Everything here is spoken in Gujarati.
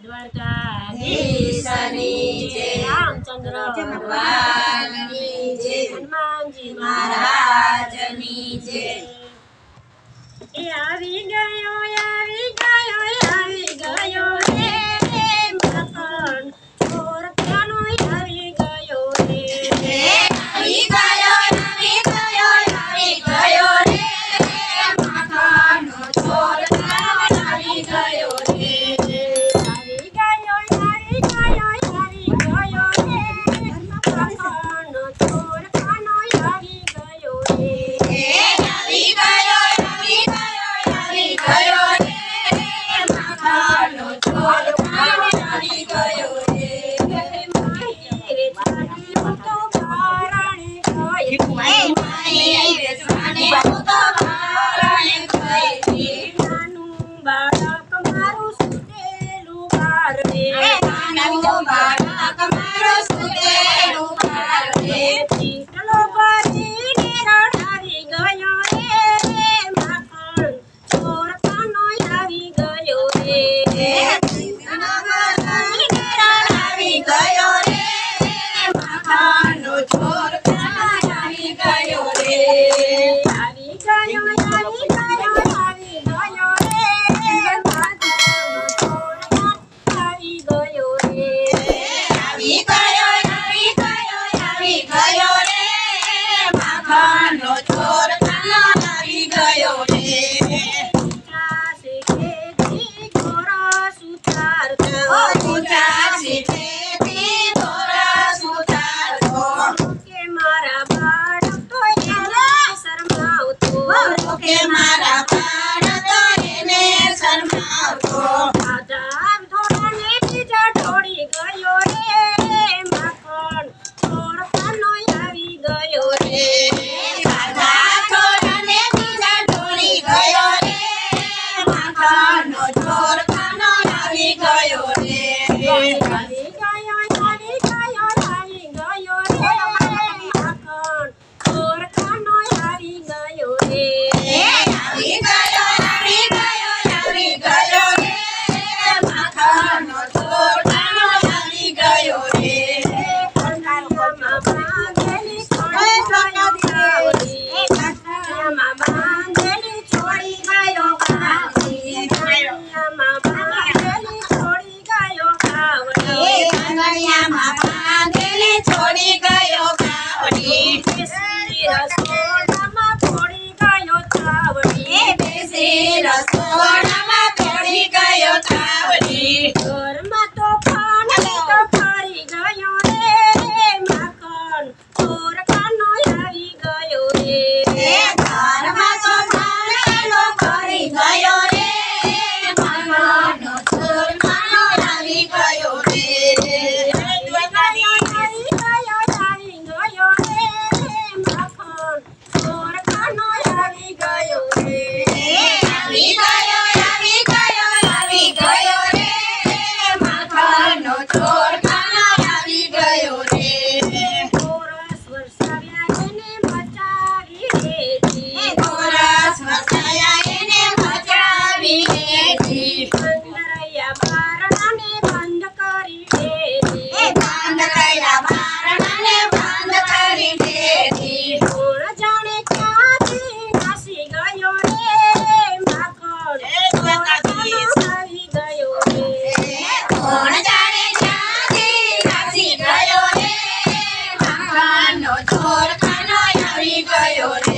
દ્વારકાધીશની જય રામચંદ્ર ભગવાનની મહારાજની જય. આવી ગયો આવી Parle, parle, parle, parle, parle, parle, parle, Good. Sayonara.